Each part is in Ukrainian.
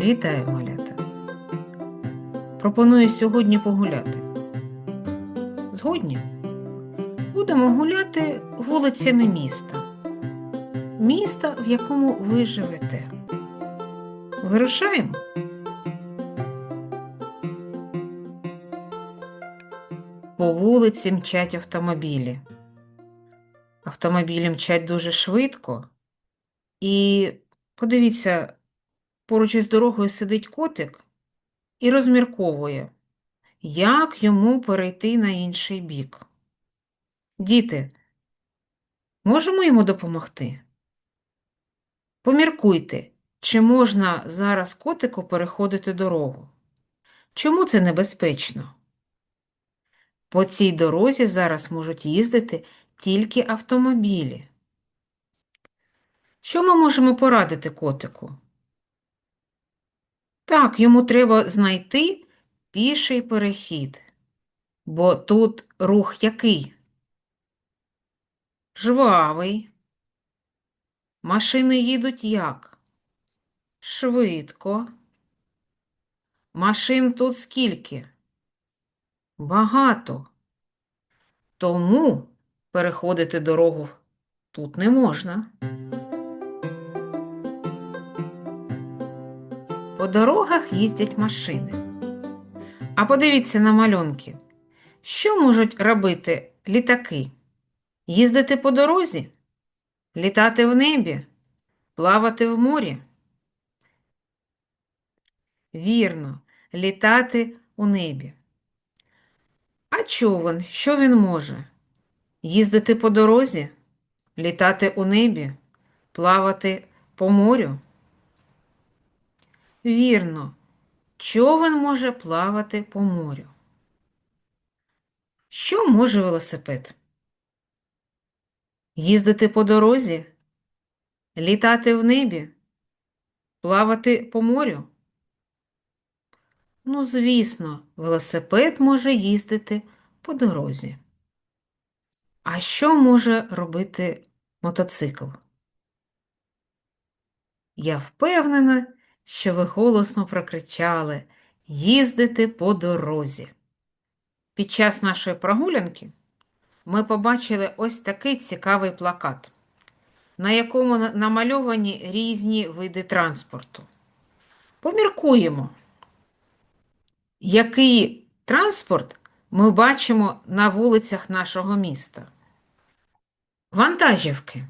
Вітаю, малята! Пропоную сьогодні погуляти. Згодні? Будемо гуляти вулицями міста. Міста, в якому ви живете. Вирушаємо? По вулиці мчать автомобілі. Автомобілі мчать дуже швидко. І подивіться, поруч із дорогою сидить котик і розмірковує, як йому перейти на інший бік. Діти, можемо йому допомогти? Поміркуйте, чи можна зараз котику переходити дорогу? Чому це небезпечно? По цій дорозі зараз можуть їздити тільки автомобілі. Що ми можемо порадити котику? Так, йому треба знайти піший перехід, бо тут рух який? Жвавий. Машини їдуть як? Швидко. Машин тут скільки? Багато. Тому переходити дорогу тут не можна. По дорогах їздять машини. А подивіться на малюнки. Що можуть робити літаки? Їздити по дорозі? Літати в небі? Плавати в морі? Вірно, літати у небі. А човен, що він може? Їздити по дорозі? Літати у небі? Плавати по морю? Вірно, човен може плавати по морю. Що може велосипед? Їздити по дорозі? Літати в небі? Плавати по морю? Ну, звісно, велосипед може їздити по дорозі. А що може робити мотоцикл? Я впевнена, що ви голосно прокричали їздити по дорозі. Під час нашої прогулянки ми побачили ось такий цікавий плакат, на якому намальовані різні види транспорту. Поміркуємо, який транспорт ми бачимо на вулицях нашого міста. Вантажівки.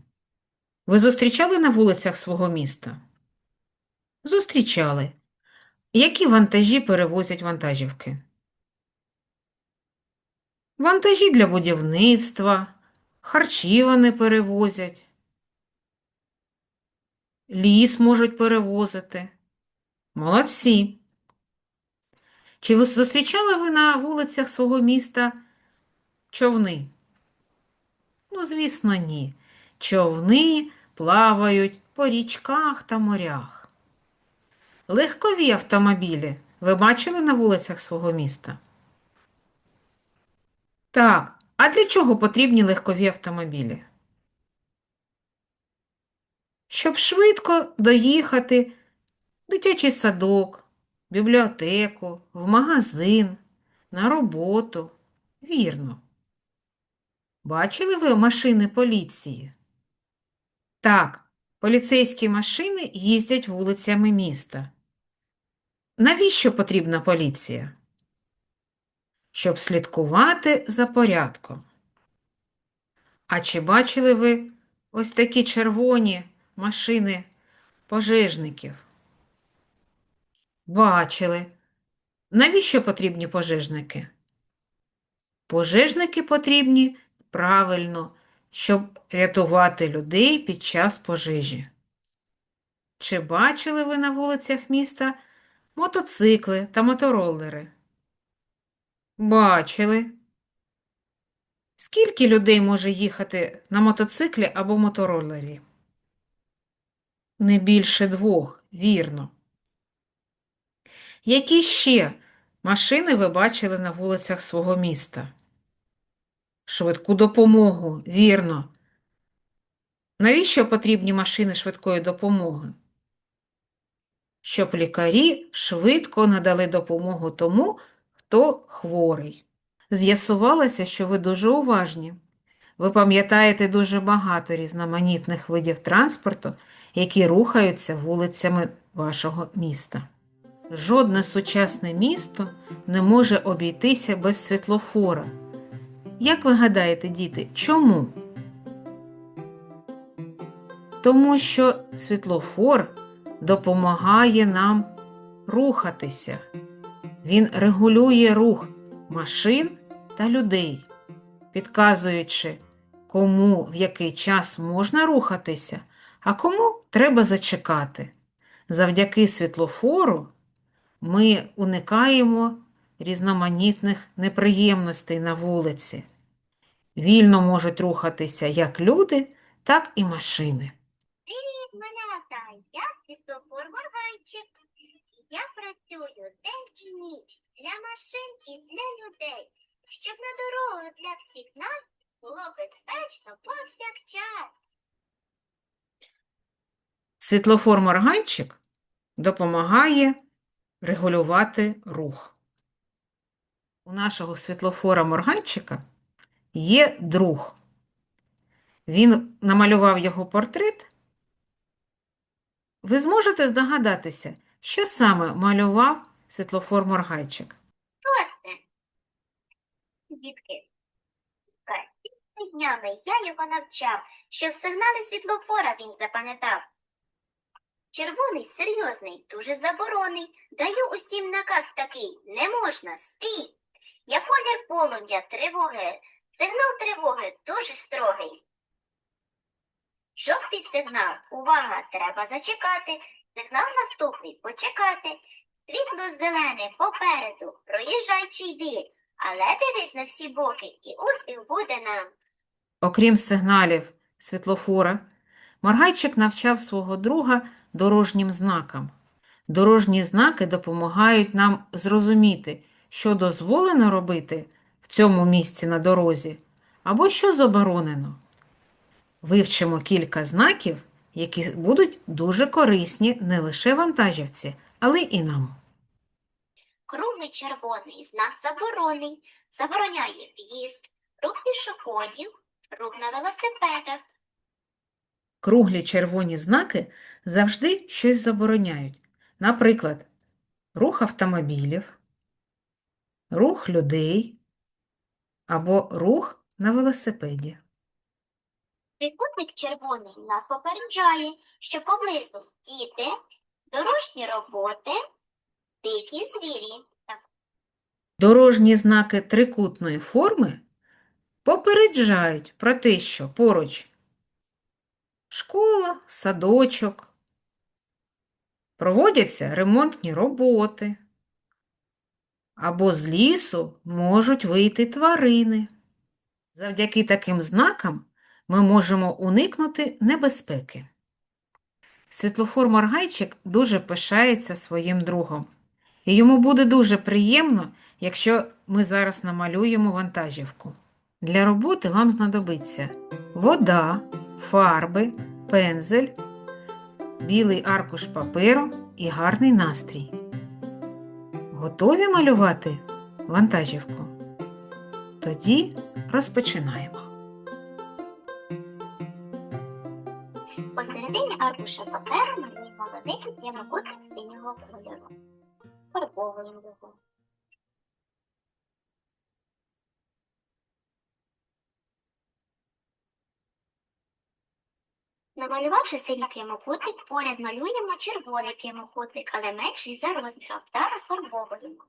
Ви зустрічали на вулицях свого міста? Зустрічали. Які вантажі перевозять вантажівки? Вантажі для будівництва, харчі вони перевозять, ліс можуть перевозити. Молодці. Чи ви зустрічали ви на вулицях свого міста човни? Ну, звісно, ні. Човни плавають по річках та морях. Легкові автомобілі ви бачили на вулицях свого міста? Так, а для чого потрібні легкові автомобілі? Щоб швидко доїхати в дитячий садок, бібліотеку, в магазин, на роботу. Вірно. Бачили ви машини поліції? Так, поліцейські машини їздять вулицями міста. Навіщо потрібна поліція? Щоб слідкувати за порядком. А чи бачили ви ось такі червоні машини пожежників? Бачили. Навіщо потрібні пожежники? Пожежники потрібні правильно, щоб рятувати людей під час пожежі. Чи бачили ви на вулицях міста мотоцикли та мотороллери? Бачили. Скільки людей може їхати на мотоциклі або мотороллері? Не більше двох, вірно. Які ще машини ви бачили на вулицях свого міста? Швидку допомогу, вірно. Навіщо потрібні машини швидкої допомоги? Щоб лікарі швидко надали допомогу тому, хто хворий. З'ясувалося, що ви дуже уважні. Ви пам'ятаєте дуже багато різноманітних видів транспорту, які рухаються вулицями вашого міста. Жодне сучасне місто не може обійтися без світлофора. Як ви гадаєте, діти, чому? Тому що світлофор допомагає нам рухатися. Він регулює рух машин та людей, підказуючи, кому в який час можна рухатися, а кому треба зачекати. Завдяки світлофору ми уникаємо різноманітних неприємностей на вулиці. Вільно можуть рухатися як люди, так і машини. Привіт, малята! Я світлофор Моргайчик. Я працюю день і ніч для машин і для людей, щоб на дорогах для всіх нас було безпечно повсякчас. Світлофор морганчик допомагає регулювати рух. У нашого світлофора морганчика є друг. Він намалював його портрет. Ви зможете здогадатися, що саме малював світлофор моргайчик? Хто це? Дітки, цими днями я його навчав, що сигнали світлофора він запам'ятав. Червоний серйозний, дуже заборонний. Даю усім наказ такий не можна, стій. Я колір полум'я, тривоги. Сигнал тривоги дуже строгий. Жовтий сигнал. Увага, треба зачекати. Сигнал наступний почекати. Світло зелене попереду. Проїжджай чи йди. Але дивись на всі боки, і успіх буде нам. Окрім сигналів світлофора, Маргайчик навчав свого друга дорожнім знакам. Дорожні знаки допомагають нам зрозуміти, що дозволено робити в цьому місці на дорозі, або що заборонено. Вивчимо кілька знаків, які будуть дуже корисні не лише вантажівці, але і нам. Круглий червоний знак заборони. Забороняє в'їзд, рух пішоходів, рух на велосипедах. Круглі червоні знаки завжди щось забороняють. Наприклад, рух автомобілів, рух людей або рух на велосипеді. Трикутник червоний нас попереджає, що поблизу діти, дорожні роботи, дикі звірі. Дорожні знаки трикутної форми попереджають про те, що поруч школа, садочок, проводяться ремонтні роботи, або з лісу можуть вийти тварини. Завдяки таким знакам ми можемо уникнути небезпеки. Світлофор Маргайчик дуже пишається своїм другом. І йому буде дуже приємно, якщо ми зараз намалюємо вантажівку. Для роботи вам знадобиться вода, фарби, пензель, білий аркуш паперу і гарний настрій. Готові малювати вантажівку? Тоді розпочинаємо. Аркуша паперу малюємо великий прямокутник синього кольору. Фарбовуємо його. Намалювавши синій прямокутник, поряд малюємо червоний прямокутник, але менший за розміром та розфарбовуємо.